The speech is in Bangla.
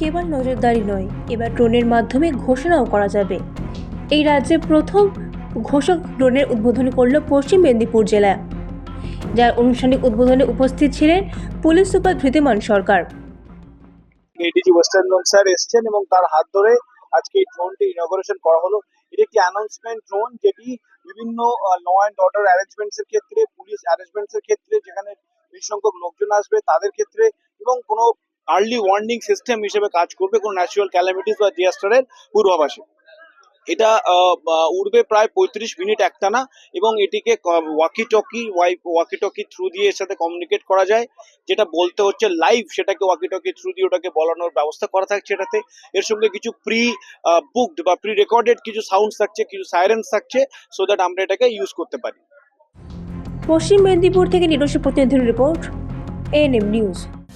কেবল নজরদারি নয়, এবার ড্রোনের মাধ্যমে ঘোষণাও করা যাবে। এই রাজ্যে প্রথম ঘোষক ড্রোনের উদ্বোধন করল পশ্চিম মেদিনীপুর জেলা, যার আনুষ্ঠানিক উদ্বোধনে উপস্থিত ছিলেন police super Dhritiman Sarkar. ADG western sir এসছেন এবং তার হাত ধরে আজকে এই ড্রোনটি ইনগরেশন করা হলো। এটি একটি অ্যানাউন্সমেন্ট ড্রোন যেটি বিভিন্ন ল অ্যান্ড অর্ডার অ্যারেঞ্জমেন্টস এর ক্ষেত্রে, পুলিশ অ্যারেঞ্জমেন্টস এর ক্ষেত্রে যেখানে বেশি সংখ্যক লোকজন আসবে তাদের ক্ষেত্রে এবং কোনো আর্লি ওয়ার্নিং সিস্টেম হিসেবে কাজ করবে কোনো ন্যাচুরাল ক্যালামিটিস বা ডিজাস্টারের পূর্বাভাসে। এটা উড়বে প্রায় পঁয়ত্রিশ মিনিট একটানা এবং এটিকে walkie talkie walkie talkie through দিয়ে এর সাথে কমিউনিকেট করা যায়। যেটা বলতে হচ্ছে লাইভ সেটাকে ওয়াকি টকি থ্রু দিয়ে ওটাকে বলানোর ব্যবস্থা করা থাকছে এটাতে। এর সঙ্গে কিছু প্রি বুকড বা প্রি রেকর্ডেড কিছু সাউন্ডস থাকছে, কিছু সাইরেন্স থাকছে সো দ্যাট আমরা এটাকে ইউজ করতে পারি। পশ্চিম মেদিনীপুর থেকে নিরস্ব প্রতিনিধির রিপোর্ট এএনএম নিউজ